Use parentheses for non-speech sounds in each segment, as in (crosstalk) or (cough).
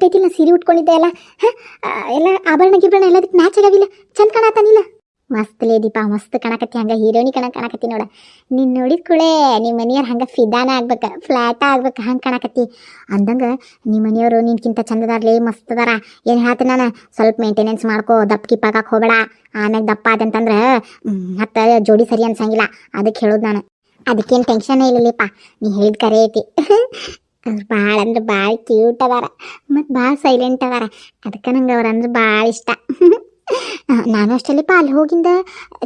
Correct ಐತಿಲ್ಲ ಸೀರೆ ಉಟ್ಕೊಂಡಿದ್ದೆ ಆ, ಎಲ್ಲ ಆಭರಣ ಗಿಭರಣ ಎಲ್ಲದಕ್ಕೆ ಮ್ಯಾಚ್ ಆಗವಿಲ್ಲ ಚಂದ ಕಾಣತ್ತಾನಿಲ್ಲ ಮಸ್ತ್ ಲೇ ದೀಪಾ ಮಸ್ತ್ ಕಾಣಕತ್ತಿ ಹಂಗ ಹೀರೋನಿ ಕಣ ಕಾಣಕತ್ತಿ ನೋಡ. ನಿನ್ ನೋಡಿದ ಕೂಡೆ ನಿಮ್ಮ ಮನೆಯವ್ರು ಹಂಗ ಫಿದಾನ ಆಗ್ಬೇಕ ಫ್ಲಾಟ್ ಆಗ್ಬೇಕ ಹಂಗ ಕಾಣಕತ್ತಿ. ಅಂದಂಗ ನಿಮ್ಮ ಮನೆಯವರು ನಿನ್ಕಿಂತ ಚಂದದಾರ್ಲಿ ಮಸ್ತ್ ಅದಾರ ಏನು ಹೇಳ್ತೀನಿ ನಾನು? ಸ್ವಲ್ಪ ಮೇಂಟೆನೆನ್ಸ್ ಮಾಡ್ಕೋ ದಪ್ಪ ಕಿಪ್ಪಾಗಕ್ಕೆ ಹೋಗಬೇಡ. ಆಮ್ಯಾಗ ದಪ್ಪ ಆದಂತಂದ್ರೆ ಮತ್ತೆ ಜೋಡಿ ಸರಿ ಅನ್ಸಂಗಿಲ್ಲ. ಅದಕ್ಕೆ ಹೇಳೋದು ನಾನು. ಅದಕ್ಕೇನು ಟೆನ್ಷನ್ ಇಲ್ಲಲಿಪ್ಪ ನೀ ಹೇಳಿದ ಕರೆ ಐತಿ. (laughs) ಅವ್ರು ಭಾಳ ಅಂದ್ರೆ ಭಾಳ ಕ್ಯೂಟ್ ಅದಾರ ಮತ್ತು ಭಾಳ ಸೈಲೆಂಟ್ ಅದಾರ. ಅದಕ್ಕೆ ನಂಗೆ ಅವ್ರು ಅಂದ್ರೆ ಭಾಳ ಇಷ್ಟ. (laughs) ನಾನು ಅಷ್ಟಲ್ಲಿಪ್ಪ ಅಲ್ಲಿ ಹೋಗಿಂದ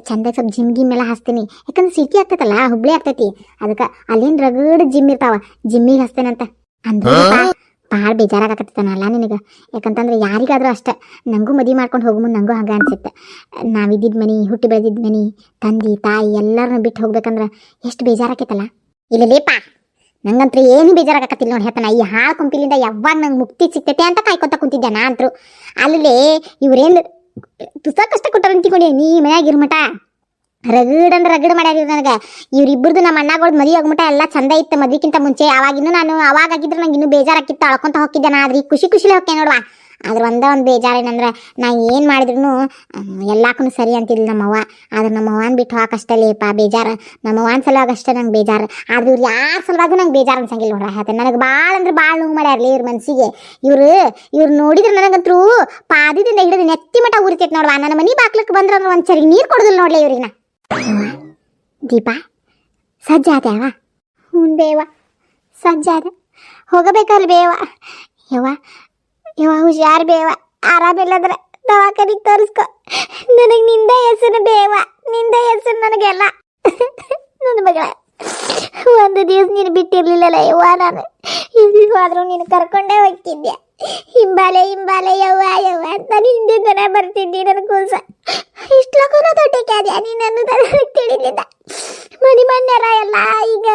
ಚಂದ ಸ್ವಲ್ಪ ಜಿಮ್ ಗಿಮ್ ಎಲ್ಲ ಹಾಸ್ತೀನಿ ಯಾಕಂದ್ರೆ ಸಿಟಿ ಆಗ್ತೈತಲ್ಲ ಹುಬ್ಳಿ ಆಗ್ತೈತಿ. ಅದಕ್ಕೆ ಅಲ್ಲಿಂದ ರಗಡ್ ಜಿಮ್ ಇರ್ತಾವ ಜಿಮ್ಮಿಗೆ ಹಚ್ತೇನಂತ ಅಂದ್ರೆ ಭಾಳ ಬೇಜಾರಾಗತ್ತನಲ್ಲ ನಿನಗೆ. ಯಾಕಂತಂದ್ರೆ ಯಾರಿಗಾದ್ರೂ ಅಷ್ಟೇ ನಂಗೂ ಮದುವೆ ಮಾಡ್ಕೊಂಡು ಹೋಗೋ ಮುಂದೆ ನನಗೂ ಹಂಗೆ ಅನ್ಸುತ್ತೆ. ನಾವಿದ್ದಿದ್ದ ಮನೆ ಹುಟ್ಟಿ ಬೆಳೆದಿದ್ದ ಮನೆ ತಂದೆ ತಾಯಿ ಎಲ್ಲರನ್ನೂ ಬಿಟ್ಟು ಹೋಗ್ಬೇಕಂದ್ರೆ ಎಷ್ಟು ಬೇಜಾರಾಕೈತಲ್ಲ. ಇಲ್ಲ ಲೇಪ ನಂಗಂತ್ರ ಏನು ಬೇಜಾರಾಗಕತ್ತಿಲ್ಲ ನೋಡಿ ಹೇಳ್ತಾನ, ಈ ಹಾಳು ಕೊಂಪಿಲಿಂದ ಯಾವಾಗ ನಂಗೆ ಮುಕ್ತಿ ಸಿಗ್ತೈತೆ ಅಂತ ಕಾಯ್ಕೊತ ಕುಂತಿದ್ದೆ ನಾ ಅಂತರು ಅಲ್ಲಿ ಇವ್ರೇನು ತುಸ ಕಷ್ಟ ಕೊಟ್ಟಾರ ಅಂತಿಕೊಂಡಿ ನೀ ಮನ್ಯಾಗ ಇರ್ಮಟ ರಗಡ್ ಅಂದ್ರೆ ರಗಡ್ ಮಾಡ್ಯಾರ ಇವ್ರು ನನಗೆ. ಇವ್ರಿಬ್ಬರದು ನಮ್ಮ ಅಣ್ಣಗಳು ಮದುವೆ ಆಗ್ಮಟ ಎಲ್ಲ ಚಂದ ಇತ್ತು ಮದ್ವಿಕ್ಕಿಂತ ಮುಂಚೆ. ಅವಾಗಿನ್ನೂ ನಾನು, ಅವಾಗ ಆಗಿದ್ರೆ ನಂಗೆ ಇನ್ನೂ ಬೇಜಾರಾಕಿತ್ತು ಅಳ್ಕೊಂತ ಹೋಗಿದ್ದೆ ನಾ. ಆದ್ರೆ ಖುಷಿ ಖುಷಿಲಿ ಹೋಗ್ತೇನೆ ನೋಡುವ. ಆದ್ರೆ ಒಂದೇ ಒಂದು ಬೇಜಾರು ಏನಂದ್ರೆ ನಾ ಏನು ಮಾಡಿದ್ರು ಎಲ್ಲಕ್ಕೂ ಸರಿ ಅಂತಿದ್ಲು ನಮ್ಮವ್ವ. ಆದ್ರೆ ನಮ್ಮ ಅವ್ವನ ಬಿಟ್ಟು ಹೋಗಕ್ಕಷ್ಟೇ ಲೇಪ ಬೇಜಾರು. ನಮ್ಮವ್ವನ ಸಲುವಾಗಿ ಅಷ್ಟೇ ನಂಗೆ ಬೇಜಾರು. ಆದ್ರೆ ಇವ್ರು ಯಾರ ಸಲುವಾಗೂ ನಂಗೆ ಬೇಜಾರು ಅನ್ಸಂಗಿಲ್ಲ ನೋಡ್ರ. ಹೇಳ್ತೇನೆ ನನಗೆ ಭಾಳ ಅಂದ್ರೆ ಭಾಳ ನೋವು ಮಾಡ್ಯಾರಲಿ ಇವ್ರ ಮನಸ್ಸಿಗೆ ಇವ್ರು ಇವ್ರು ನೋಡಿದ್ರೆ ನನಗಂತೂ ಪಾದದಿಂದ ಹಿಡಿದು ನೆತ್ತಿ ಮಠ ಉರಿತೈತೆ ನೋಡ್ವಾ. ನನ್ನ ಮನೆ ಬಾಕ್ಲಕ್ಕೆ ಬಂದ್ರೆ ಅಂದ್ರೆ ಒಂದು ಸರಿ ನೀರು ಕೊಡೋದಿಲ್ಲ ನೋಡ್ಲಿ ಇವ್ರಿಗೆ ನಾ ದೀಪ ಸಜ್ಜಾದ್ಯಾವ ಹ್ಞೂ ಬೇವ ಸಜ್ಜಾದ ಹೋಗಬೇಕಲ್ಲ ಬೇವ ಯವ್ವ ಯವ್ವ ಹುಷಾರ್ ಬೇವ. ಆರಾಮಿಲ್ಲದ್ರೆ ದವಾಖಾನಿಗೆ ತೋರಿಸ್ಕೊ. ನನಗೆ ನಿಂದ ಹೆಸರು ಬೇವ. ನಿಂದ ಹೆಸರು ನನಗೆಲ್ಲ. ನನ್ನ ಮಗಳ, ಒಂದು ದಿವಸ ನೀನು ಬಿಟ್ಟಿರ್ಲಿಲ್ಲಲ್ಲ ಯವ್ವ ನಾನು. ಇಲ್ಲಿ ನೀನು ಕರ್ಕೊಂಡೇ ಹೋಗ್ತಿದ್ದೆ ಹಿಂಬಾಲೆ ಹಿಂಬಾಲೆ ಯವ್ವ ಯವ್ವ ಅಂತ ದನ ಬರ್ತಿದ್ದಿ ನನ್ನ ಕೂಸ ಇಷ್ಟಲಕ್ಕೂ ದೊಡ್ಡ ಕ್ಯಾದ್ಯ ನೀನು ಅನ್ನೋದನ್ನ ತಿಳಿಲಿಲ್ಲ. ಮನೆ ಮನ್ಯಾರ ಎಲ್ಲ ಈಗ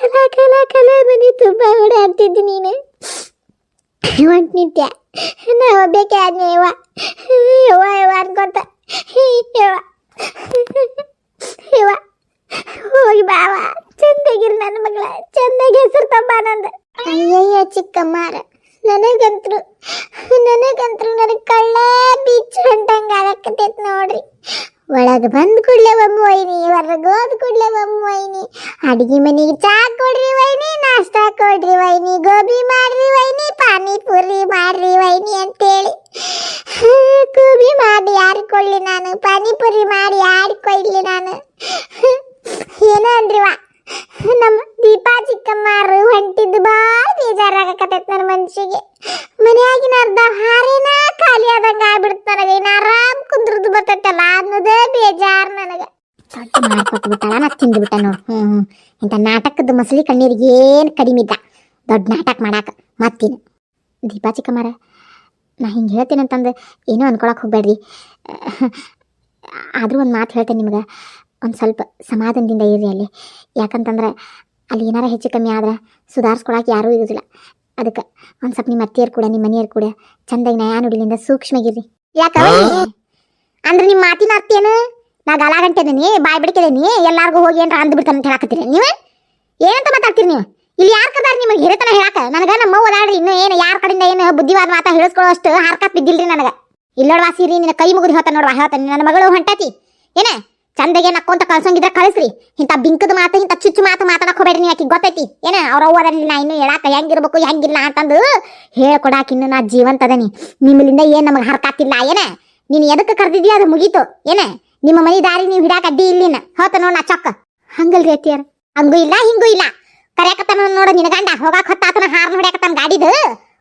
ಕಲಾ ಕಲಾ ಕಲಾ ಮನೆ ತುಂಬ ಓಡಾಡ್ತಿದ್ದಿ ನೀನು. ನಿತ್ಯ ನಾ ಒಬ್ಬೇಕೆ ಆದ್ನೆ ಯವ್ವ ಯವ್ವ ಯವ್ವ ಅನ್ಕೊಂತ. ಯವ್ವ ಯವ್ವ ಹೋಗಿ ಬಾವ ಚಂದಾಗಿರ್ ನನ್ನ ಮಗಳ. ಚಂದಾಗಿ ಹೆಸರು ತಪ್ಪ ನಂದ. ಅಯ್ಯಯ್ಯ ಚಿಕ್ಕಮ್ಮಾರ. ನನಗಂತ್ರು ನನಗಂತ್ರು ನನಗೆ ಕಳ್ಳ ಬೀಚ್ ಹೊಂಟಂಗ ಆಗಕತ್ತೈತ್ ನೋಡ್ರಿ. ಒಳಗ ಬಂದ ಕೂಡಲೇ ಒಮ್ಮೆ ವೈನಿ ಹೊರಗೆ ಹೋದ ಕೂಡಲೇ ಒಮ್ಮೆ ವೈನಿ ಅಡಿಗೆ ಮನೆಗೆ ಚಾ ಕೊಡ್ರಿ ವೈನಿ ನಾಷ್ಟಾ ಕೊಡ್ರಿ ವೈನಿ ಗೋಬಿ ಮಾಡ್ರಿ ವೈನಿ ಪಾನಿಪುರಿ ಮಾಡ್ರಿ ವೈನಿ ಅಂತೇಳಿ. ಗೋಬಿ ಮಾಡಿ ಯಾರು ಕೊಡ್ಲಿ ನಾನು? ಪಾನಿಪುರಿ ಮಾಡಿ ಯಾರು ಕೊಯ್ಲಿ ನಾನು? ಏನೋ ನಮ್ಮ ದೀಪಾ ಚಿಕ್ಕಮ್ಮಾರು ಹೊಂಟಿದ್ದು ಭಾಳ ಬೇಜಾರಾಗಕತ್ತೈತೆ ನನ್ನ ಮನ್ಸಿಗೆ ಮನ್ಯಾಗಿನ ಅರ್ಧ ಹಾರೇನ ಖಾಲಿ ಆದಂಗ ಆಗ್ಬಿಡ್ತ ನನಗೆ ಇನ್ನು ಆರಾಮ್ ಕುಂದ್ರದ್ದು ಬರ್ತೈತಲ್ಲ ಅನ್ನೋದೇ ಬೇಜಾರ್ ನನಗೆ ದೊಡ್ಡ ಮಾಡ್ಕೊಟ್ಟು ಬಿಟ್ಟಾಳ ನಾ ತಿಂದು ಬಿಟ್ಟ ನೋಡು ಹ್ಞೂ ಹ್ಞೂ ಇಂಥ ಮಸಲಿ ಕಣ್ಣೀರಿಗೆ ಏನು ಕಡಿಮೆ ಇದ್ದ. ದೊಡ್ಡ ನಾಟಕ ಮಾಡಾಕ. ಮತ್ತೀನಿ. ದೀಪಾ ಚಿಕ್ಕಮ್ಮರ ನಾ ಹಿಂಗೆ ಹೇಳ್ತೀನಂತಂದು ಏನೂ ಅನ್ಕೊಳಕ್ಕೆ ಹೋಗ್ಬೇಡ್ರಿ. ಆದರೂ ಒಂದು ಮಾತು ಹೇಳ್ತೇನೆ ನಿಮ್ಗೆ. ಒಂದು ಸ್ವಲ್ಪ ಸಮಾಧಾನದಿಂದ ಇರ್ರಿ ಅಲ್ಲಿ. ಯಾಕಂತಂದ್ರೆ ಅಲ್ಲಿ ಏನಾರ ಹೆಚ್ಚು ಕಮ್ಮಿ ಆದ್ರೆ ಸುಧಾರಿಸ್ಕೊಳಕ್ಕೆ ಯಾರೂ ಇರೋದಿಲ್ಲ. ಅದಕ್ಕೆ ಒಂದು ಸ್ವಲ್ಪ ನಿಮ್ಮ ಅತ್ತೆಯರು ಕೂಡ ನಿಮ್ಮ ಮನೆಯವ್ರು ಕೂಡ ಚಂದಾಗಿ ನಯಾ ನುಡಿಲಿಂದ ಸೂಕ್ಷ್ಮಗಿರ್ರಿ. ಯಾಕ ಅಂದ್ರೆ ನಿಮ್ಮ ಮಾತಿನ ಅರ್ಥ ಏನು? ನಾ ಗಲ ಗಂಟೆದೀನಿ ಬಾಯ್ ಬಿಡ್ಕಿದೀನಿ ಎಲ್ಲಾರ್ಗೂ ಹೋಗಿ ಏನಾರ ಅಂದ್ಬಿಡ್ತಾನಂತ ಅಂತ ಹೇಳಕತ್ತೀರಿ ನೀವು? ಏನಂತ ಮಾತಾಡ್ತೀರಿ ನೀವು? ಇಲ್ಲಿ ಯಾರ್ ಕದಾರ ನಿಮಗೆ ಹಿರತನ ಹೇಳಕ? ನನಗ ನಮ್ಮ ಓದಾಡ್ರಿ ಇನ್ನು ಏನು ಯಾರ ಕಡೆಯಿಂದ ಏನು ಬುದ್ಧಿವಾದ ಮಾತಾ ಹೇಳಿಸ್ಕೊಳ್ಳೋ ಅಷ್ಟು ಹಾರ್ಕಾಪ್ ಬಿದ್ದಿಲ್ರಿ ನನಗ. ಇಲ್ಲೋಡ್ವಾ ಸೀರಿ ನಿನ್ನ ಕೈ ಮುಗಿದು ಹೇಳ್ತಾನೆ ನೋಡ್ವಾ ಹೇಳ್ತಾನೆ ನನ್ನ ಮಗಳು ಹೊಂಟತಿ. ಏನ? ಚಂದಗೆ ನಕ್ಕೊಂತ ಕಳ್ಸಂಗಿದ್ರೆ ಕಳಿಸ್ರಿ. ಇಂಥ ಬಿಂಕದ ಮಾತು, ಇಂಥ ಚುಚ್ಚು ಮಾತು ಮಾತಾಡಕ್ ಹೋಗ್ಬೇಡ್ರಿ ನೀವು ಆಕಿ, ಗೊತ್ತೈತಿ? ಏನ? ಅವ್ರ ಅಲ್ಲಿ ನಾ ಇನ್ನು ಹೇಳಾಕ ಹೆಂಗಿರ್ಬೇಕು, ಹೆಂಗಿಲ್ಲ ಅಂತಂದು ಹೇಳ್ಕೊಡಾಕ ಇನ್ನು ನಾ ಜೀವಂತ ಅದನಿ. ನಿಮ್ಮಲಿಂದ ಏನ್ ನಮಗೆ ಹರ್ಕಾತಿಲ್ಲ ಏನ? ನೀನು ಎದಕ್ಕೆ ಕರೆದಿದ್ಯಾ ಅದು ಮುಗೀತು, ಏನ? ನಿಮ್ಮ ಮನೆ ದಾರಿ ನೀವು ಹಿಡಾಕ ಅಡ್ಡಿ ಇಲ್ಲಿನ. ನೋಡ ನಾ ಚೊಕ್ಕ. ಹಂಗಲ್ರಿ ಅತ್ತಿಯಾರ. ಹಂಗೂ ಇಲ್ಲ, ಹಿಂಗೂ ಇಲ್ಲ. ಕರೆಯಕತ್ತಾನ ನೋಡು, ನಿನ್ನ ಗಂಡ ಹೋಗಾಕ ಹೊತ್ತಾತನ ಹಾರ್ನ ಹೊಡ್ಯಾಕತ್ತಾನ ಗಾಡಿದು.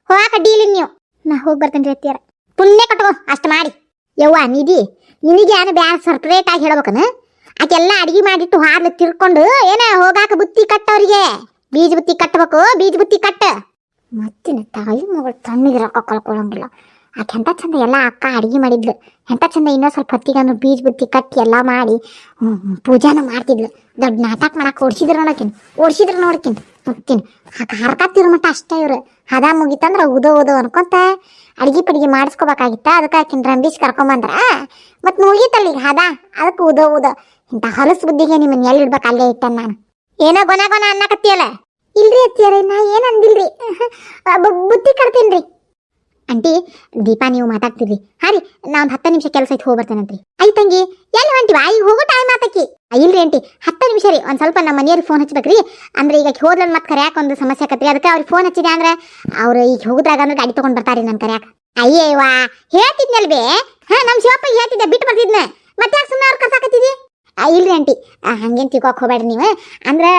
ಹೋಗಾಕ ಅಡ್ಡಿ ನೀವು. ನಾ ಹೋಗಿ ಬರ್ತೇನೆ ಅತ್ತಿಯರ. ಪುಣ್ಯ ಕಟ್ಕೋ, ಅಷ್ಟು ಮಾಡಿ. ಯವ್ವ ನಿಧಿ, ನಿನಗೆ ಏನು ಬ್ಯಾ ಆಗಿ ಹೇಳ್ಬೇಕನ? ಆಕೆಲ್ಲ ಅಡಿಗೆ ಮಾಡಿಟ್ಟು ಹಾರ್ನ ತಿರ್ಕೊಂಡು ಏನ ಹೋಗಾಕ ಬುತ್ತಿ ಕಟ್ಟವ್ರಿಗೆ ಬೀಜ ಬುತ್ತಿ ಕಟ್ಟಬೇಕು ಬೀಜ ಬುತ್ತಿ ಕಟ್ಟ. ಮತ್ತಿನ ತಾಯಿ ಮಗಳು ರೊಕ್ಕ ಕಳ್ಕೊಳಂಗಿಲ್ಲ. ಆಕೆ ಎಂಥ ಚಂದ ಎಲ್ಲ ಅಕ್ಕ ಅಡಿಗೆ ಮಾಡಿದ್ಲು. ಎಂಥ ಚಂದ ಇನ್ನೂ ಸ್ವಲ್ಪ ಹೊತ್ತಿಗೆ ಬೀಜ ಬುತ್ತಿ ಕಟ್ಟಿ ಎಲ್ಲ ಮಾಡಿ ಪೂಜಾನ ಮಾಡ್ತಿದ್ಲು. ದೊಡ್ಡ ನಾಟಕ ಮಾಡಕ್ಕೆ ಓಡಿಸಿದ್ರು ನೋಡಕಿನ್, ಓಡಿಸಿದ್ರು ನೋಡ್ಕಿನ್ ಆ ಹರ್ಕತ್ತಿರೋ ಮಟ್ಟ ಅಷ್ಟೇ ಇವ್ರು. ಹದ ಮುಗಿತಂದ್ರೆ ಉದೋ ಉದೋ ಅನ್ಕೊಂತ ಅಡಿಗೆ ಪಡಿಗೆ ಮಾಡಿಸ್ಕೋಬೇಕಾಗಿತ್ತ. ಅದಕ್ಕೆ ಆಕಿನ ರಂಬೀಸ್ ಕರ್ಕೊಂಬಂದ್ರ ಮತ್ತೆ ಮುಗೀತಲ್ಲ ಈಗ ಹದ ಅದಕ್ಕೆ ಉದೋ ಉದೋ. ಇಂಥ ಹೊಲಸು ಬುದ್ಧಿಗೆ ನಿಮ್ಮನ್ನ ಎಲ್ಲಿ ಇಡ್ಬೇಕು ಅಲ್ಲೇ ಇಟ್ಟ ನಾನು. ಏನೋ ಗೊನ ಗೊನ ಅನ್ನಕತ್ತಿಯಲ್ಲ? ಇಲ್ರಿ ಅತ್ತಿಯರೇ, ನಾ ಏನು ಅಂದಿಲ್ರಿ? ಕಡ್ತೀನಿ ರೀ ಆಂಟಿ ದೀಪಾ ನೀವು ಮಾತಾಡ್ತಿರ್ರಿ ಹಾ ರೀ ನಾ ಒಂದು ಹತ್ತು ನಿಮಿಷ ಕೆಲಸ ಐತಿ ಹೋಗ್ಬರ್ತೇನಂತ್ರಿ. ಐ ತಂಗಿ ಎಲ್ಲಿ ಹೊಂಟಿವ ಈಗ ಹೋಗೋ ಟೈಮ್ ಮಾತಾಕಿ ಆ, ಇಲ್ರಿ ಆಂಟಿ ಹತ್ತು ನಿಮಿಷ ರೀ ಒಂದು ಸ್ವಲ್ಪ ನಮ್ಮ ಮನೆಯವ್ರಿಗೆ ಫೋನ್ ಹಚ್ಬೇಕ್ರಿ. ಅಂದ್ರೆ ಈಗ ಹೋದ್ಲನ್ ಮತ್ತೆ ಕರ್ಯಾಕ ಒಂದು ಸಮಸ್ಯೆ ಆಕತ್ರಿ. ಅದಕ್ಕೆ ಅವ್ರಿಗೆ ಫೋನ್ ಹಚ್ಚಿದೆ ಅಂದ್ರೆ ಅವ್ರು ಈಗ ಹೋಗುದ್ರಾಗ ಅಂದ್ರೆ ಗಾಡಿ ತಗೊಂಡ್ ಬರ್ತಾರಿ ನನ್ ಕರ್ಯಾಕ. ವಾ ಹೇಳ್ತಿದ್ನಲ್ವೇ? ಹಾ ನಮ್ಮ ಶಿವಪ್ಪ ಹೇಳ್ತಿದ್ದೆ ಬಿಟ್ಟು ಬರ್ತಿದ್ನೆ. ಮತ್ತೆ ಯಾಕೆ ಸುಮ್ಮನೆ ಅವ್ರು ಕಸಾಕತ್ತಿದಿ ಇಲ್ರಿ ಆಂಟಿ. ಹಂಗೇನು ತಿಳ್ಕೊಕ್ ಹೋಗ್ಬೇಡ್ರಿ ನೀವು. ಅಂದ್ರೆ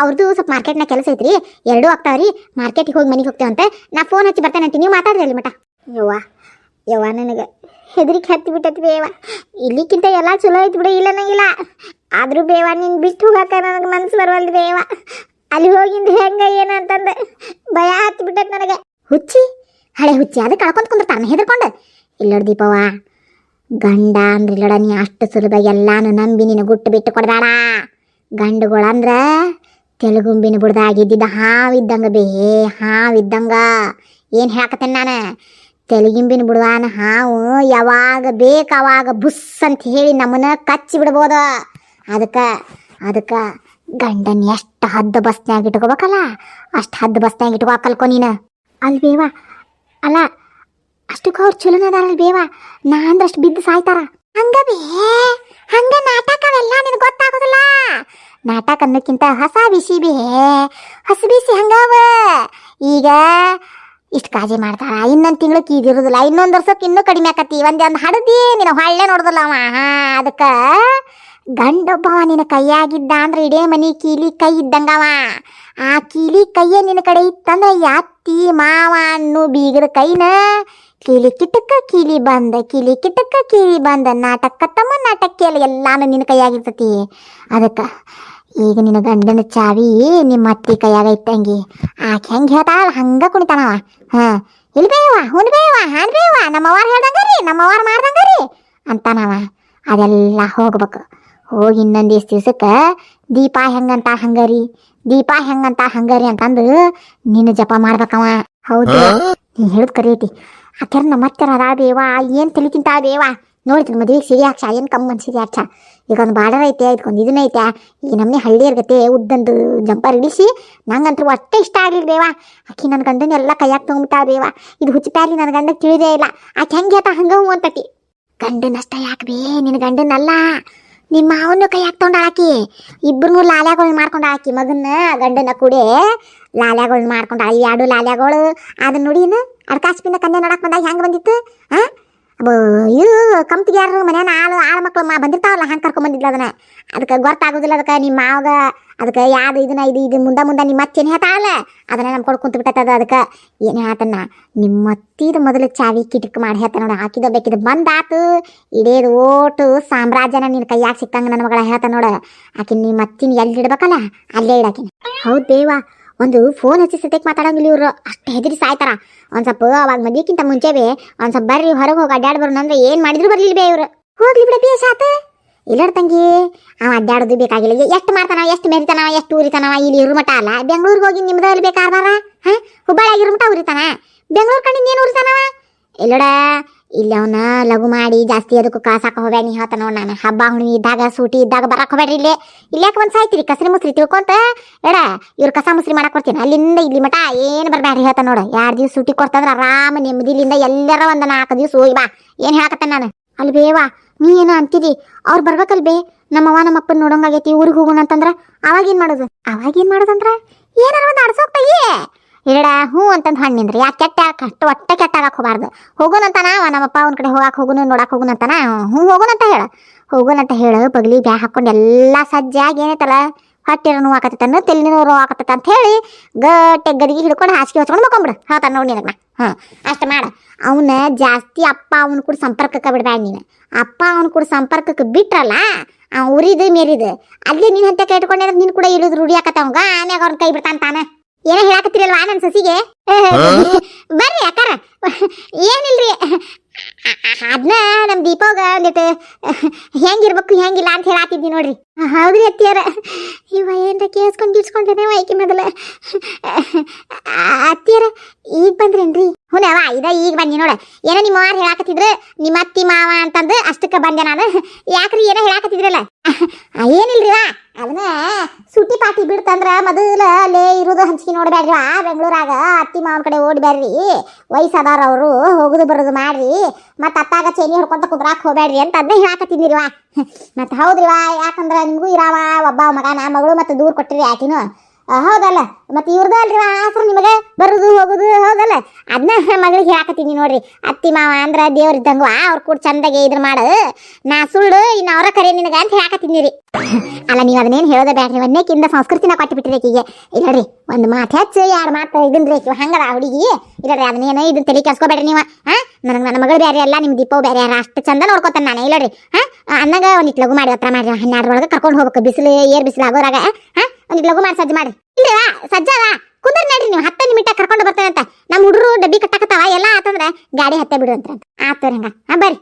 ಅವ್ರದ್ದು ಸ್ವಲ್ಪ ಮಾರ್ಕೆಟ್ನಾಗ ಕೆಲಸ ಐತ್ರಿ. ಎರಡೂ ಆಗ್ತಾವ್ರಿ. ಮಾರ್ಕೆಟಿಗೆ ಹೋಗಿ ಮನೆಗೆ ಹೋಗ್ತೇವಂತೆ. ನಾ ಫೋನ್ ಹಚ್ಚಿ ಬರ್ತೇನೆ ಆಂಟಿ. ನೀವು ಮಾತಾಡ್ರಿ ಅಲ್ಲಿ ಮಟ ಯವ್ವ ಯವ್ವ, ನನಗೆ ಹೆದರಿಕೆ ಹತ್ತಿ ಬಿಟ್ಟತ್ ಬೇವ. ಇಲ್ಲಿಕ್ಕಿಂತ ಎಲ್ಲ ಚಲೋ ಐತಿ ಬಿಡು, ಇಲ್ಲ ನಂಗಿಲ್ಲ. ಆದರೂ ಬೇವ, ನೀನು ಬಿಟ್ಟು ಹೋಗಾಕ ನನಗೆ ಮನಸ್ಸು ಬರವಲ್ದು ಬೇವ. ಅಲ್ಲಿ ಹೋಗಿಂದ ಹೆಂಗ ಅಂತಂದು ಭಯ ಹತ್ತಿ ಬಿಟ್ಟತ್ ನನಗೆ. ಹುಚ್ಚಿ, ಹಳೆ ಹುಚ್ಚಿ. ಅದು ಕಳ್ಕೊಂತ ಕುಂದಿರ್ತಾನೆ ಹೆದರ್ಕೊಂಡು. ಇಲ್ಲೋಡ್ ದೀಪವ್ವ. ಗಂಡ ಅಂದ್ರಿಲ್ಲೋಡ ನೀ ಅಷ್ಟು ಸುಲಭ ಎಲ್ಲಾನು ನಂಬಿ ನೀನು ಗುಟ್ಟು ಬಿಟ್ಟು ಕೊಡ್ಬೇಡ ಗಂಡುಗಳಂದ್ರ ತೆಲುಗುಂಬಿನ ಬುಡ್ದಾಗಿದ್ದಿದ್ದ ಹಾವಿದ್ದಂಗ ಬೇ, ಹಾವಿದ್ದಂಗ. ಏನು ಹೇಳಕತ್ತೇನೆ ನಾನು? ತೆಲುಗಿಂಬಿನ ಬುಡವಾನ ಹಾವು ಯಾವಾಗ ಬೇಕು ಅವಾಗ ಬುಸ್ ಅಂತ ಹೇಳಿ ನಮ್ಮನ್ನ ಕಚ್ಚಿ ಬಿಡ್ಬೋದು. ಅದಕ್ಕೆ ಅದಕ್ಕೆ ಗಂಡನ್ ಎಷ್ಟು ಹದ್ದು ಬಸ್ನ್ಯಾಗ ಇಟ್ಕೋಬೇಕಲ್ಲ? ಅಷ್ಟು ಹದ್ದು ಬಸ್ನ್ಯಾಗ ಇಟ್ಕೋ ಕಲ್ಕೊ ನೀನು. ಅಲ್ಲಿ ಬೇವ ಅಲ್ಲ ಅಷ್ಟಕ್ಕೆ ಅವ್ರು ಚಲೋನ ಅದಾರಲ್ಲ ಬೇವ? ನಾ ಅಂದ್ರೆ ಅಷ್ಟು ಬಿದ್ದು ಸಾಯ್ತಾರ. ಹಂಗ ಬೇ ಹಂಗ ನಾಟಕ ಅವೆಲ್ಲ ನಿನಗೆ ಗೊತ್ತಾಗೋದಿಲ್ಲ? ನಾಟಕ ಅನ್ನೋಕ್ಕಿಂತ ಹೊಸ ಬಿಸಿ ಬೇ. ಹೊಸ ಬಿಸಿ ಹಂಗವ. ಈಗ ಇಷ್ಟು ಕಾಜಿ ಮಾಡ್ತಾರ ಇನ್ನೊಂದು ತಿಂಗಳು ಕೀದಿರುದಿಲ್ಲ. ಇನ್ನೊಂದು ವರ್ಷಕ್ಕೆ ಇನ್ನೂ ಕಡಿಮೆ ಆಕತಿ. ಒಂದೇ ಒಂದು ಹಡದಿ ನೀನು ಹೊಳ್ಳೆ ನೋಡುದಿಲ್ಲ ಅವ. ಅದಕ್ಕೆ ಗಂಡೊಬ್ಬವ ನಿನ್ನ ಕೈಯಾಗಿದ್ದ ಅಂದ್ರೆ ಇಡೇ ಮನೆ ಕೀಲಿ ಕೈ ಇದ್ದಂಗವ ಆ ಕೀಲಿ ಕೈಯೇ ನಿನ್ನ ಕಡೆ ಇತ್ತಂದ್ರೆ ಅತ್ತಿ ಮಾವ ಅನ್ನು ಬೀಗರ ಕೈನ ಕೀಲಿ ಕಿಟಕ ಕೀಲಿ ಬಂದ ಕೀಲಿ ಕಿಟಕ ಕೀಲಿ ಬಂದ. ನಾಟಕ ತಮ್ಮ ನಾಟಕ ಎಲ್ಲಾನು ನಿನ್ನ ಕೈಯಾಗಿರ್ತತಿ. ಅದಕ್ಕೆ ಈಗ ನಿನ್ನ ಗಂಡನ ಚಾವಿ ನಿಮ್ಮ ಅತ್ತಿ ಕೈಯಾಗ ಇಟ್ಟಂಗಿ. ಆಕೆ ಹೆಂಗೆ ಹೇಳ್ತಾಳ? ಹಂಗ ಕುಣಿತಾನವ ಹಾ. ಇಲ್ಲಿ ಬೇವ ಹುನ್ ಬೇವ ಹಾನ್ ಬೇವ. ನಮ್ಮವಾರ ಹೇಳ್ದಂಗರಿ ನಮ್ಮವಾರ ಮಾಡ್ದಂಗರಿ ಅಂತಾನವ ಅದೆಲ್ಲ ಹೋಗ್ಬೇಕು. ಹೋಗಿ ಇನ್ನೊಂದು ಇಷ್ಟು ದಿವ್ಸಕ್ಕೆ ದೀಪ ಹೆಂಗಂತ ಹಂಗರಿ ದೀಪ ಹೆಂಗಂತ ಹಂಗರಿ ಅಂತಂದು ನಿನ್ನ ಜಪ ಮಾಡ್ಬೇಕವ. ಹೌದು. ನೀ ಹೇಳಿದ್ ಕರೀತಿ ಅತ್ತೆರ ಅದಾಳ ಬೇವ ಏನು ತಲೆ ದೇವ? ಬೇವ ನೋಡ್ತೀನಿ ಮದುವೆಗೆ ಸಿರಿ ಹಾಕ್ಸ ಏನು ಕಮ್ಮಿ ಸಿರಿ ಹಾಕ್ಸ ಈಗ ಒಂದು ಬಾರ್ಡರ್ ಐತೆ ಇದನ್ನ ಐತೆ. ಈ ನಮ್ಮನೆ ಹಳ್ಳಿ ಇರ್ಗತ್ತೆ ಉದ್ದಂದು ಜಂಪರ್ ಇಳಿಸಿ, ನಂಗಂತೂ ಅಷ್ಟೇ ಇಷ್ಟ ಆಗ್ಲಿಲ್ಲ ದೇವಾ. ಆಕಿ ನನ್ನ ಗಂಡನ ಎಲ್ಲ ಕೈಯಾಗ ತೊಗೊಂಬಿಟ್ಟ ದೇವ. ಇದು ಹುಚ್ಚ ಪ್ಯಾರಿ ನನ್ನ ಗಂಡಕ್ಕೆ ತಿಳಿದೇ ಇಲ್ಲ. ಆಕೆ ಹೆಂಗೆ ಹೇಳ್ತಾ ಹಂಗ ಅಂತತಿ ಗಂಡನಷ್ಟ ಯಾಕೆ ಬೇ ನಿನ್ನ ಗಂಡನಲ್ಲ? ನಿಮ್ಮ ಅವನು ಕೈ ಹಾಕ್ತೊಂಡ ಹಾಕಿ ಇಬ್ಬರು ಲಾಲ್ಯಾಗಳನ್ನ ಮಾಡ್ಕೊಂಡು ಹಾಕಿ, ಮಗನ್ನ ಗಂಡನ ಕೂಡೆ ಲಾಲ್ಯಾಗಳನ್ನ ಮಾಡ್ಕೊಂಡು ಅಲ್ಲಿ ಎರಡು ಲಾಲ್ಯಾಗಳು. ಅದನ್ನ ನುಡಿನ ಅಡ್ಕಾಸ್ಪಿನ ಕನ್ಯಾ ನೋಡಕ್ ಬಂದಾಗ ಹೆಂಗೆ ಬಂದಿತ್ತು? ಹಾ ಇದು ಕಂಪ್ತಿಗೆ ಯಾರು ಮನ್ಯಾನ ಆಳು ಆಳು ಮಕ್ಳು ಮಾ ಬಂದಿರ್ತಾವಲ್ಲ, ಹಂಗೆ ಕರ್ಕೊಂಡ್ ಬಂದಿದ್ಲ ಅದನ್ನ. ಅದಕ್ಕೆ ಗೊತ್ತಾಗೋದಿಲ್ಲ ಅದಕ್ಕೆ ನಿಮ್ಮ ಮಾವಗ, ಅದಕ್ಕೆ ಯಾವ್ದು ಇದನ್ನ, ಇದು ಇದು ಮುಂದೆ ಮುಂದೆ ನಿಮ್ಮ ಅತ್ತೇನು ಹೇಳ್ತಾವಲ್ಲ ಅದನ್ನ ನಮ್ಮ ಕೊಡು ಕುಂತು ಬಿಟ್ಟದ ಅದಕ್ಕೆ ಏನು ಹೇಳ್ತಾನ, ನಿಮ್ಮ ಅತ್ತಿದ ಮೊದಲು ಚಾವಿ ಕಿಟಕ್ ಮಾಡಿ ಹೇಳ್ತಾನ ನೋಡ ಹಾಕಿದ ಬೇಕಿದ ಬಂದಾತು. ಇಡೇದು ಓಟು ಸಾಮ್ರಾಜ್ಯನ ನಿನ್ನ ಕೈಯಾಗ ಸಿಕ್ಕಂಗ ನನ್ನ ಮಗಳ ಹೇಳ್ತಾನ ನೋಡ. ಆಕೆ ನಿಮ್ಮ ಅತ್ತಿನ ಎಲ್ಲಿ ಇಡ್ಬೇಕಲ್ಲ, ಅಲ್ಲೇ ಇಡಾಕಿನ. ಹೌದು ಬೇವ ಒಂದು ಫೋನ್ ಹಚ್ಚಿ ಸತ್ಯಕ್ಕೆ ಮಾತಾಡಂಗಿಲ್ಲ ಇವರು. ಅಷ್ಟು ಹೆದರಿ ಸಾಯ್ತಾರ. ಒಂದು ಸ್ವಲ್ಪ, ಅವಾಗ ಮದ್ವಿಕ್ಕಿಂತ ಮುಂಚೆವೇ ಒಂದು ಸ್ವಲ್ಪ ಬರ್ರಿ, ಹೊರಗೆ ಹೋಗಿ ಅಡ್ಡಾಡ್ ಬರೋಣ ಅಂದ್ರೆ ಏನು ಮಾಡಿದ್ರು ಬರಲಿಲ್ಲ ಬೇ ಇವರು. ಹೋಗ್ಲಿ ಬಿಡ ಬೇಷ ಆತ ಇಲ್ಲರ ತಂಗಿ. ಅವ ಅಡ್ಡಾಡೋದು ಬೇಕಾಗಿಲ್ಲ. ಎಷ್ಟು ಮಾಡ್ತಾನ ಎಷ್ಟು ಮೆರಿತಾನ ಎಷ್ಟು ಉರಿತಾನವ ಇಲ್ಲಿ ಇರು ಮಟ ಅಲ್ಲ. ಬೆಂಗಳೂರಿಗೆ ಹೋಗಿ ನಿಮ್ದಲ್ಲಿ ಬೇಕಾರ್ದಾರ ಹಾ? ಹುಬ್ಬಳ್ಳಿಯಾಗ ಇರು ಮಟ ಉರಿತಾನ ಬೆಂಗಳೂರು ಕಣ್ಣಿಂದ ಏನು ಉರಿತಾನವ ಇಲ್ಲಡ ಇಲ್ಲಿ ಅವನ ಲಘು ಮಾಡಿ ಜಾಸ್ತಿ ಅದಕ್ಕೂ ಕಾಸಾಕ ಹೋಗ್ಬೇಡ ನೀ ಹೇಳ್ತಾನ ನಾನು. ಹಬ್ಬ ಹುಣ್ಣಿ ಇದ್ದಾಗ, ಸೂಟಿ ಇದ್ದಾಗ ಬರಕ್ ಹೋಗ್ಬೇಡ್ರಿ ಇಲ್ಲೇ. ಇಲ್ಲಾಕ ಒಂದ್ ಸಾಯ್ತಿರಿ? ಕಸರಿ ಮುಸ್ರಿ ತಿಳ್ಕೊಂತ? ಎಡ, ಇವ್ರ ಕಸ ಮುಸ್ರಿ ಮಾಡಕ್ ಕೊಡ್ತೀನಿ. ಅಲ್ಲಿಂದ ಇಲ್ಲಿ ಮಠ ಏನು ಬರಬೇಡ್ರಿ ಹೇಳ್ತಾನ ನೋಡು. ಎರಡು ದಿವ್ಸ ಸೂಟಿ ಕೊಡ್ತಂದ್ರ ಆರಾಮ ನೆಮ್ಮದಿಲಿಂದ ಎಲ್ಲರ ಒಂದ್ ನಾಲ್ಕು ದಿವ್ಸ ಹೋಗಿ ಬಾ. ಏನ್ ಹೇಳಕತ್ತಾನ ನಾನು? ಅಲ್ಲಿ ಬೇವಾ ನೀ ಏನೋ ಅಂತಿದಿ? ಅವ್ರು ಬರ್ಬೇಕಲ್ ಬೇ. ನಮ್ಮ ಅಪ್ಪನ ನೋಡಂಗಾಗೈತಿ ಊರಿಗೆ ಹೋಗೋಣ ಅಂತಂದ್ರ ಅವಾಗ ಏನ್ ಮಾಡೋದು? ಅವಾಗ ಏನ್ ಮಾಡೋದಂದ್ರ? ಏನಾರ ಒಂದು ಅಡ್ಸೋಗ್ತಾಯಿ ಎರಡ ಹ್ಞೂ ಅಂತಂದು ಹಣ್ಣಿಂದ್ರಿ ಯಾಕೆ ಕೆಟ್ಟ ಕಷ್ಟ ಒಟ್ಟೆ ಕೆಟ್ಟಾಗಕ್ಕೆ ಹೋಗಬಾರ್ದು. ಹೋಗೋಣಂತಾನ ನಮ್ಮಪ್ಪ ಅವ್ನ ಕಡೆ ಹೋಗಾಕ ಹೋಗುನು ನೋಡಕ್ಕೆ ಹೋಗುನಂತಾನ ಹ್ಞೂ ಹೋಗೋಣಂತ ಹೇಳ. ಹೋಗೋಣಂತ ಹೇಳು ಬಗ್ಲಿ ಬ್ಯಾ ಹಾಕೊಂಡು ಎಲ್ಲ ಸಜ್ಜಾಗಿ ಏನೈತಲ್ಲ ಹೊಟ್ಟೆ ನೋವು ಆಕತ್ತೈತನ್ನ ತಲೆ ನೋವು ಆಕತ್ತೈತ ಅಂತ ಹೇಳಿ ಗಟ್ಟೆ ಗದಿಗೆ ಹಿಡ್ಕೊಂಡು ಹಾಸಿಗೆ ಹೊಚ್ಕೊಂಡು ಮಕ್ಕೊಂಬಿಡು. ಹೇಳ್ತಾನೆ ನೋಡಿ ನಿನಗೆ ಹಾಂ ಅಷ್ಟು ಮಾಡ. ಅವನ ಜಾಸ್ತಿ ಅಪ್ಪ ಅವನ ಕೂಡ ಸಂಪರ್ಕಕ್ಕೆ ಬಿಡಬೇಡ ನೀನು. ಅಪ್ಪ ಅವನ ಕೂಡ ಸಂಪರ್ಕಕ್ಕೆ ಬಿಟ್ರಲ್ಲ, ಆ ಉರಿದು, ಮೇರಿದು, ಅಲ್ಲಿ ನೀನು ಹಂತೆ ಕೈ ಇಟ್ಕೊಂಡಿರೋದು ನಿನ್ ಕೂಡ ಇಳಿದು ರೂಢಿ ಆಕತ್ತವಂಗ ಆಮ್ಯಾಗ ಅವ್ನ ಕೈ ಬಿಡ್ತಾನೆ ತಾನ. ಏನೋ ಹೇಳಾಕತ್ತಿರಲ್ವಾ ನನ್ನ ಸಸಿಗೆ? (laughs) ಬರ್ರಿ ಅಕ್ಕಾರ. ಏನಿಲ್ರಿ? ಅದನ್ನ ನಮ್ಮ ದೀಪೋಗ ಒಂದಿಟ್ಟು ಹೆಂಗಿರ್ಬೇಕು ಹೆಂಗಿಲ್ಲ ಅಂತ ಹೇಳಾತಿದ್ವಿ ನೋಡ್ರಿ. ಹೌದ್ರಿ ಅತ್ತಿಯಾರ. ಇವ ಏನ್ರ ಕೇಳಿಸ್ಕೊಂಡು ಗಿಡ್ಸ್ಕೊಂಡೇನೆ ಆಯ್ಕೆ ಮೊದಲ. ಈಗ ಬಂದ್ರೇನ್ರಿ? ಹುನವ ಇದ ಈಗ ಬಂದಿ ನೋಡ. ಏನೋ ನಿಮ್ಮ ಮಾರ್ ಹೇಳಾಕತ್ತಿದ್ರು, ನಿಮ್ಮ ಅತ್ತಿ ಮಾವ ಅಂತಂದು ಅಷ್ಟಕ್ಕೆ ಬಂದೆ ನಾನು. ಯಾಕ್ರಿ ಏನೋ ಹೇಳಾಕತ್ತಿದ್ರಲ್ಲ? ಏನಿಲ್ರಿ ವಾ ಅದನ್ನ ಸುಟ್ಟಿ ಪಾಟಿ ಬಿಡ್ತಂದ್ರ ಮೊದಲ ಅಲ್ಲೇ ಇರೋದು ಹಂಚಿಕೆ ನೋಡ್ಬೇಡ್ರಿ ವಾ ಬೆಂಗಳೂರಾಗ ಅತ್ತಿ ಮಾವನ ಕಡೆ ಓಡ್ಬೇಡ್ರಿ ವಯಸ್ಸದಾರ ಅವರು, ಹೋಗುದು ಬರೋದು ಮಾಡ್ರಿ. ಮತ್ತೆ ಅತ್ತಾಗ ಚೇನಿ ಹೊಡ್ಕೊಂತ ಕುದ್ರಾಕ್ ಹೋಗ್ಬೇಡ್ರಿ ಅಂತ ಅದನ್ನ ಹೇಳಾಕತ್ತಿದ್ರಿ ವಾ ಮತ್ತೆ ಹೌದ್ರಿ ವಾ ಯಾಕಂದ್ರ ನಿಮಗೂ ಇರಾವ, ಒಬ್ಬ ಮಗನ, ಮಗಳು ಮತ್ತೆ ದೂರ ಕೊಟ್ಟಿರಿ ಆಕಿನೂ. ಹೌದಲ್ಲ? ಮತ್ತೆ ಇವ್ರದ್ದು ಅಲ್ರಿ ಆಸರು ನಿಮಗೆ ಬರುದು, ಹೋಗುದು, ಹೌದಲ್ಲ? ಅದನ್ನ ಮಗಳಿಗೆ ಹೇಳಾಕತ್ತೀನಿ ನೋಡ್ರಿ. ಅತ್ತಿ ಮಾವ ಅಂದ್ರ ದೇವ್ರ ಇದ್ದಂಗ ಅವ್ರ ಕೂಡ ಚಂದಾಗೆ ಇದ್ರ ಮಾಡು. ನಾ ಸುಳ್ಳು, ಇನ್ನು ಅವರ ಕರೆ ನಿನಗ ಅಂತ ಹೇಳಾಕತ್ತೀನಿ ರೀ. (laughs) ಅಲ್ಲ, ನೀವು ಅದನ್ನೇನು ಹೇಳೋದ ಬ್ಯಾಡ್ರಿ ಒಂದೇಕಿಂದ ಸಂಸ್ಕೃತಿನ ಕೊಟ್ಟು ಬಿಟ್ಟಿರಿ ಆಕಿಗೆ ಇಲ್ಲರಿ ಒಂದು ಮಾತು ಹೆಚ್ಚು, ಎರಡು ಮಾತು ಇದನ್ರಿ ಆಕಿ. ಹಂಗದ ಹುಡುಗಿ? ಇಲ್ಲರಿ ಅದನ್ನೇನು ಇದನ್ನ ತಲೆ ಕೆಲ್ಸ್ಕೊಬೇಡ್ರಿ ನೀವು? ಹಾ ನನಗೆ ನನ್ನ ಮಗಳು ಬೇರೆ ಅಲ್ಲ ನಿಮ್ಮ ದೀಪವು ಬೇರೆ ಅಷ್ಟು ಚಂದ ನೋಡ್ಕೊತಾನೆ ನಾನು ಇಲ್ಲರಿ ಹಾ ಅನ್ನಂಗ ಒಂದಿಟ್ ಲಘು ಮಾಡಿ ಹತ್ರ ಮಾಡ್ರಿ. ಹನ್ನೆರಡರೊಳಗೆ ಕರ್ಕೊಂಡು ಹೋಗ್ಬೇಕು. ಬಿಸಿಲು, ಏರ್ ಬಿಸಿಲು ಆಗೋರಾಗ ಹಾ ಒಂದಿಟ್ಟು ಲಘು ಮಾಡಿ ಸಜ್ಜು ಮಾಡಿ. ಇಲ್ರಿ ವಾ ಸಜ್ಜವ ಕುಂದ್ರ ನೋಡ್ರಿ ನೀವು. ಹತ್ತ ನಿಮಿಟ ಕರ್ಕೊಂಡು ಬರ್ತೇನೆ ಅಂತ. ನಮ್ಮ ಹುಡುಗರು ಡಬ್ಬಿ ಕಟ್ಟಾಕತ್ತಾವ. ಎಲ್ಲ ಆತಂದ್ರೆ ಗಾಡಿ ಹತ್ತೆ ಬಿಡು ಅಂತ ಆತವ್ರಿ ಹಂಗ. ಹಾ, ಬರ್ರಿ.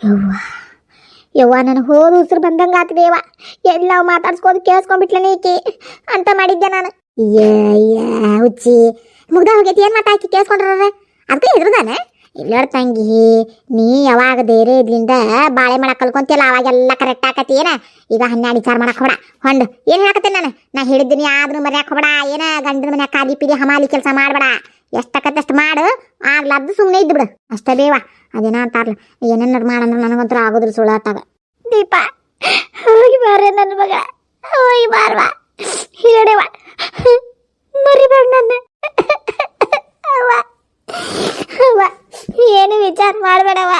ಯವ್ವ. ಯವ್ವ ನನಗೆ ಹೋದ ಉಸಿರು ಬಂದಂಗ ಆತ್ದೇವ ಎಲ್ಲ ಮಾತಾಡ್ಸ್ಕೋದು ಕೇಳಿಸ್ಕೊಂಡ್ಬಿಟ್ಲನೇ ಈಕಿ ಅಂತ ಮಾಡಿದ್ದೆ ನಾನು. ಏ ಹುಚ್ಚಿ. ಮುಗ್ದ ಹೋಗೈತಿ. ಏನ್ ಮಾತಾಕಿ ಕೇಳಿಸ್ಕೊಂಡ್ರೆ ಅದಕ್ಕೆ ಹೆದ್ರದಾನೆ ಇಲ್ಲೋಡ್ ತಂಗಿ, ನೀ ಯಾವಾಗ ಬೇರೆ ಇದ್ರಿಂದ ಬಾಳೆ ಮಾಡಕ್ ಕಲ್ಕೊಂತಿಲ್ಲ ಅವಾಗೆಲ್ಲ ಕರೆಕ್ಟ್ ಆಕತಿ ಏನ? ಈಗ ಹನ್ನೆರಡು ವಿಚಾರ ಮಾಡಕ್ ಹೋಡ ಹೊಂಡು, ಏನು ಹೇಳಕತ್ತೇನೆ ನಾನು? ನಾ ಹೇಳಿದ್ದೀನಿ ಆದ್ರೂ ಮರ್ಯಾಕ್ ಹೋಗ್ಬೇಡ. ಏನ ಗಂಡನ ಮನ್ಯಾಗ ಕಾಲಿ ಪಿಲಿ ಹಮಾಲಿ ಕೆಲಸ ಮಾಡಬೇಡ. ಎಷ್ಟಕ್ಕತ್ತಷ್ಟು ಮಾಡು. ಆಗ್ಲಾರ್ದು ಸುಮ್ಮನೆ ಇದ್ದು ಬಿಡು. ಅಷ್ಟೇ ಬೇವ ಅದೇನ ಅಂತಾರಲ್ಲ ಏನೇನಾರು ಮಾಡಂದ್ರೆ ನನಗಂತೂ ಆಗೋದಿಲ್ಲ ಸುಳ್ಳಾಟಾಗ ದೀಪ, ಹೋಗಿ ಬಾರೆ ನನ್ನ ಮಗ. ಹೋಗಿ ಬಾರ್ವಾ. ಹೇಳವ ಮರಿಬೇಡ ನನ್ನ. ಏನು ವಿಚಾರ ಮಾಡಬೇಡವ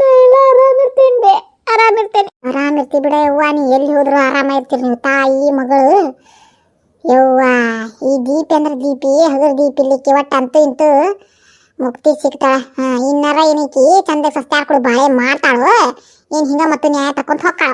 ನಾ ಆರಾಮ ಆರಾಮಿರ್ತೀನಿ ಬೇ ಆರಾಮಿರ್ತೇನೆ ಆರಾಮಿರ್ತಿ ಬಿಡ ಯವ್ವ, ನೀ ಎಲ್ಲಿ ಹೋದ್ರು ಆರಾಮ ಇರ್ತೀರಿ ನೀವು ತಾಯಿ, ಮಗಳು. ಯವ್ವ, ಈ ದೀಪಿ ಅಂದ್ರೆ ದೀಪಿ ಹಗರ್ ದೀಪ ಇರ್ಲಿಕ್ಕೆ ಒಟ್ಟು ಅಂತೂ ಇಂತೂ ಮುಕ್ತಿ ಸಿಗ್ತಾಳ. ಹಾ ಇನ್ನಾರ ಏನೈತಿ ಚಂದ ಸಸ್ತೆ ಹಾಕೊಡು ಬಾಳೆ ಮಾಡ್ತಾಳು, ಏನ್ ಹಿಂಗ ಮತ್ತು ನ್ಯಾಯ ತಕೊಂತ ಹೊಕ್ಕಾಳ